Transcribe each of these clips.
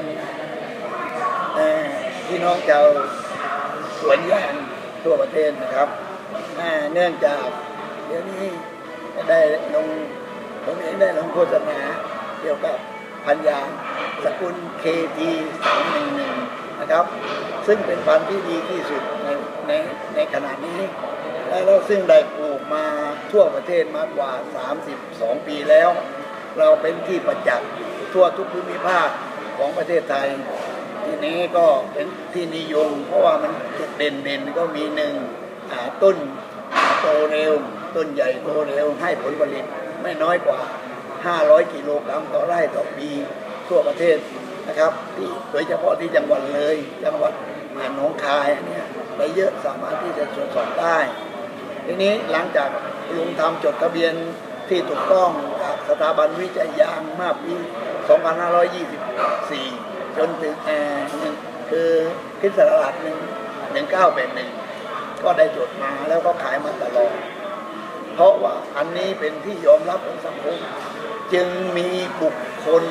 นพี่น้องชาวสวนยางทั่วประเทศนะครับเนื่องจากเดี๋ยวนี้ได้ลงผมเองได้ลงโฆษณาเกี่ยวกับพันยางสกุล KT 311นะครับ ซึ่งเป็นพันธุ์ที่ดีที่สุดในในในขณะนี้ และเราซึ่งได้ปลูกมาทั่วประเทศมากกว่า 32 ปีแล้ว เราเป็นที่ประจักษ์ทั่วทุกภูมิภาค ของประเทศไทย ทีนี้ก็เป็นที่นิยม เพราะว่ามันจุดเด่นเด่นๆก็มีหนึ่งต้นโตเร็ว ต้นใหญ่โตเร็วให้ผลผลิตไม่น้อยกว่า 500 กิโลกรัมต่อไร่ต่อปีทั่วประเทศนะครับที่โดยเฉพาะที่จังหวัดเลย จังหวัดหนองคายอันเนี่ยไปเยอะสามารถที่จะตรวจสอบได้ ทีนี้หลังจากลุงทำจดทะเบียนที่ถูกต้อง สถาบันวิจัยยางมื่อปี 2524 จนถึงเอ่อหนึ่งคือคริดสตลัดหนึ่งหนึ่งเก้าแปดหนึ่งก็ได้จดมาแล้วก็ขายมาตลอด เพราะว่าอันนี้เป็นที่ยอมรับของสังคม จึงมีบุคคล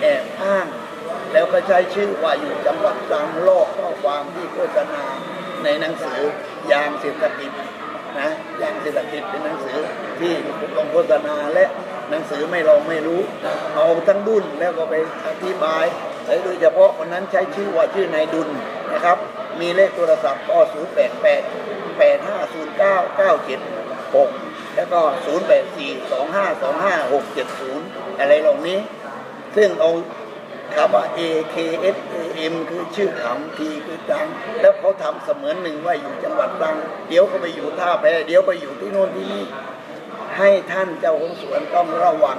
แอบอ้าง แล้วก็ใช้ชื่อว่าอยู่จังหวัดตรังลอกข้อความที่โฆษณาในหนังสือยางเศรษฐกิจนะยางเศรษฐกิจเป็นหนังสือที่ลงโฆษณาและ หนังสือไม่ลองไม่รู้ เอาทั้งดุนแล้วก็ไปอธิบายและโดยเฉพาะคนนั้นใช้ชื่อว่าชื่อนายดุลนะครับ มีเลขโทรศัพท์ก็0 8 8 8 5 0 9 9 7 6 แล้วก็ 0 8 4 2 5 2 5 6 7 0 อะไรเหล่านี้ ซึ่งเอาคำว่า A K S A M คือชื่อขำ T คือตรัง แล้วเขาทำเสมือนหนึ่งว่าอยู่จังหวัดตรัง เดี๋ยวก็ไปอยู่ท่าแพเดี๋ยวไปอยู่ที่โน่นที่นี่ ให้ท่านเจ้าของสวนต้องระวัง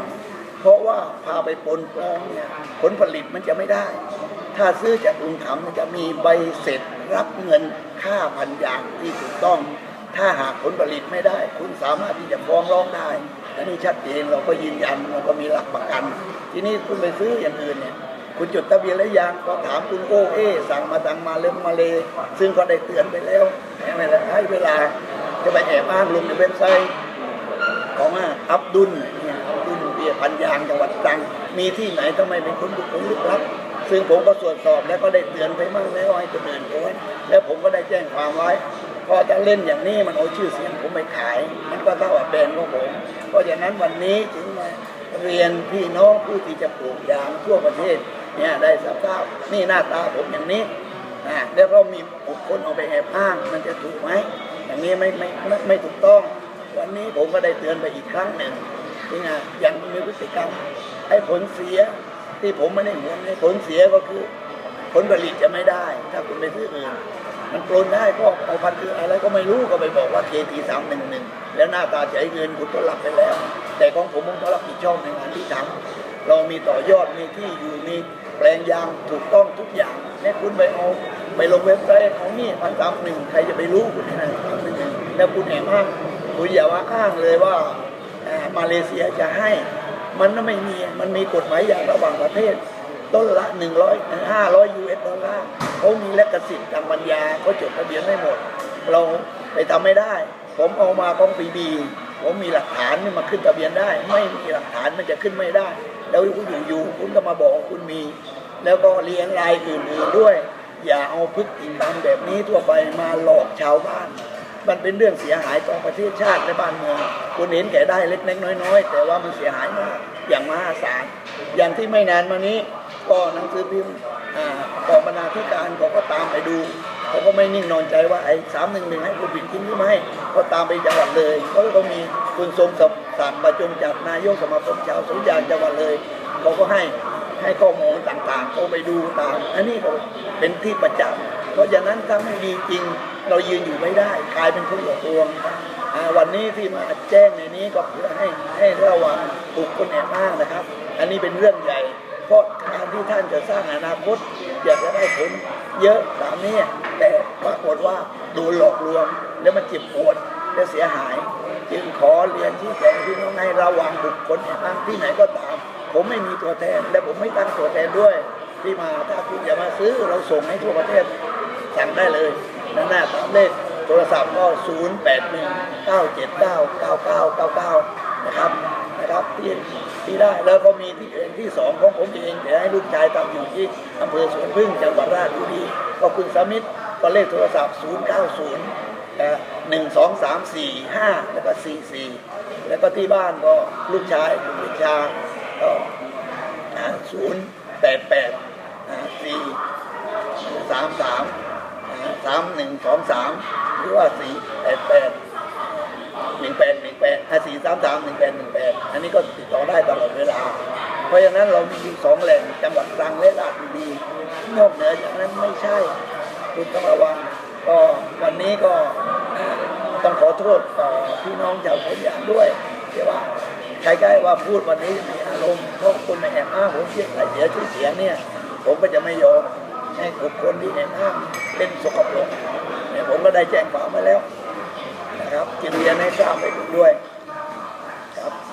เพราะว่าพาไปปนปลอมเนี่ยผลผลิตมันจะไม่ได้ ถ้าซื้อจากลุงขำมันจะมีใบเสร็จรับเงินค่าพันยางที่ถูกต้อง ถ้าหากผลผลิตไม่ได้ คุณสามารถที่จะฟ้องร้องได้อันนี้ชัดเจนเราก็ยืนยันเราก็มีหลักประกัน ทีนี้คุณไปซื้ออย่างอื่นเนี่ยคุณจดทะเบียนแล้วยังก็ถามคุณโอเอสั่งมาตังมาเริ่มมาเลยซึ่งก็ได้เตือนไปแล้วให้เวลาให้เวลาจะไปแอบอ้างลงในเว็บไซต์ ของอับดุลเนี่ยอับดุลเบียพันยางจังหวัดตรัง มีที่ไหนทำไมเป็นคนบุคคลลึกลับ ซึ่งผมก็ตรวจสอบแล้วก็ได้เตือนไปมั่งแล้วให้คนอื่นโอนแล้วผมก็ได้แจ้งความไว้พอจะเล่นอย่างนี้มันเอาชื่อเสียงผมไปขาย มันก็เท่ากับแบรนด์ของผม เพราะฉะนั้นวันนี้จึงมาเรียนพี่น้องผู้ที่จะปลูกยางทั่วประเทศเนี่ยได้สภาพนี่หน้าตาผมอย่างนี้นะแล้วเรามีบุคคลเอาไปแอบอ้าง มันจะถูกไหมอย่างนี้ไม่ไม่ไม่ไม่ถูกต้อง วันนี้ผมก็ได้เตือนไปอีกครั้งหนึ่งที่ไงยังมีพฤติกรรมไอ้ผลเสียที่ผมไม่ได้หวงไอ้ผลเสียก็คือ ผลผลิตจะไม่ได้ ถ้าคุณไปซื้ออื่นมันปลนได้ก็เอาพันธุ์คืออะไรก็ไม่รู้ก็ไปบอกว่าเคทีสามหนึ่งหนึ่งแล้วหน้าตาจะให้เงินคุณก็รับไปแล้ว แต่ของผมผมก็รับผิดชอบในงานที่ทำเรามีต่อยอดมีที่อยู่มีแปลงยางถูกต้องทุกอย่างเนี่ยคุณไปเอาไปลงเว็บไซต์ของนี่พันสามหนึ่งใครจะไปรู้คุณนะสามหนึ่งหนึ่งแล้วคุณแอบอ้าง คุณอย่าว่าอ้างเลยว่ามาเลเซียจะให้ มันไม่มีมันมีกฎหมายอย่างระหว่างประเทศ ต้นละ 100 500 US ดอลลาร์เขามีและกสิทธิ์ทางปัญญาเขาจดทะเบียนไม่หมด เราไปทำไม่ได้ ผมเอามาของปีบีผมมีหลักฐานมาขึ้นทะเบียนได้ ไม่มีหลักฐานมันจะขึ้นไม่ได้ แล้วคุณอยู่ๆคุณก็มาบอกคุณมี แล้วก็เลี้ยงรายอื่นๆด้วย อย่าเอาพฤติกรรมแบบนี้ทั่วไปมาหลอกชาวบ้าน มันเป็นเรื่องเสียหายต่อประเทศชาติและบ้านเมืองคุณเห็นแก่ได้เล็กๆน้อยๆ แต่ว่ามันเสียหายมากอย่างมหาศาลอย่างที่ไม่นานมานี้ก็หนังสือพิมพ์กองบรรณาธิการเขาก็ตามไปดูเขาก็ไม่นิ่งนอนใจว่าไอ้สามหนึ่งหนึ่งให้คุณผิดจริงหรือไม่ก็ตามไปจังหวัดเลยเขาก็มีคุณทรงศักดิ์สารประจงจากนายกสมาคมชาวสวนยางจังหวัดเลยเขาก็ให้ให้ข้อมูลต่างๆเขาไปดูตาม อันนี้ก็เป็นที่ประจักษ์ เพราะฉะนั้นถ้าไม่ดีจริงเรายืนอยู่ไม่ได้กลายเป็นคนหลอกลวงวันนี้ที่มาแจ้งในนี้ก็เพื่อให้ให้ระวังบุคคลแอบอ้างนะครับ อันนี้เป็นเรื่องใหญ่เพราะการที่ท่านจะสร้างอนาคตอยากจะได้ผลเยอะตามนี้แต่ปรากฏว่าโดนหลอกลวงแล้วมันเจ็บปวดและเสียหาย จึงขอเรียนที่แจ้งพี่น้องให้ระวังบุคคลแอบอ้างที่ไหนก็ตาม ผมไม่มีตัวแทนและผมไม่ตั้งตัวแทนด้วย ที่มาถ้าคุณจะมาซื้อเราส่งให้ทั่วประเทศ สั่งได้เลยนั่นหน้าตามเลขโทรศัพท์ก็ 0 8 1 9 7 9 9 9 9 9 นะครับนะครับที่ที่ได้แล้วก็มีที่เป็นที่สองของผมเองแต่ให้ลูกชายทำอยู่ที่อำเภอสวนพึ่งจังหวัดราชบุรีก็คุณสมิทธก็เลขโทรศัพท์ 0 9 0หนึ่งสองสามสี่ห้าแล้วก็สี่สี่แล้วก็ที่บ้านก็ลูกชายคุณวิชาก็ศูนย์แปดแปด สามหนึ่งสองสามหรือว่าสี่แปดแปดหนึ่งแปดหนึ่งแปดสี่สามสามหนึ่งแปดหนึ่งแปดอันนี้ก็ติดต่อได้ตลอดเวลา เพราะฉะนั้นเรามีสองแหล่งจังหวัดตรังและราชบุรีนอกเหนือจากนั้นไม่ใช่คุณต้องระวังก็วันนี้ก็ต้องขอโทษต่อพี่น้องชาวสวนยางด้วยที่ว่าใครๆว่าพูดวันนี้มีอารมณ์เพราะคนมาแอบอ้างผมเสียใครเสียชื่อเสียงเนี่ย ผมก็จะไม่ยอมให้คคลที่แอบอ้าง เป็นสกปรกเนี่ยผมก็ได้แจ้งความไว้แล้วนะครับจึงเรียนให้ทราบไปด้วย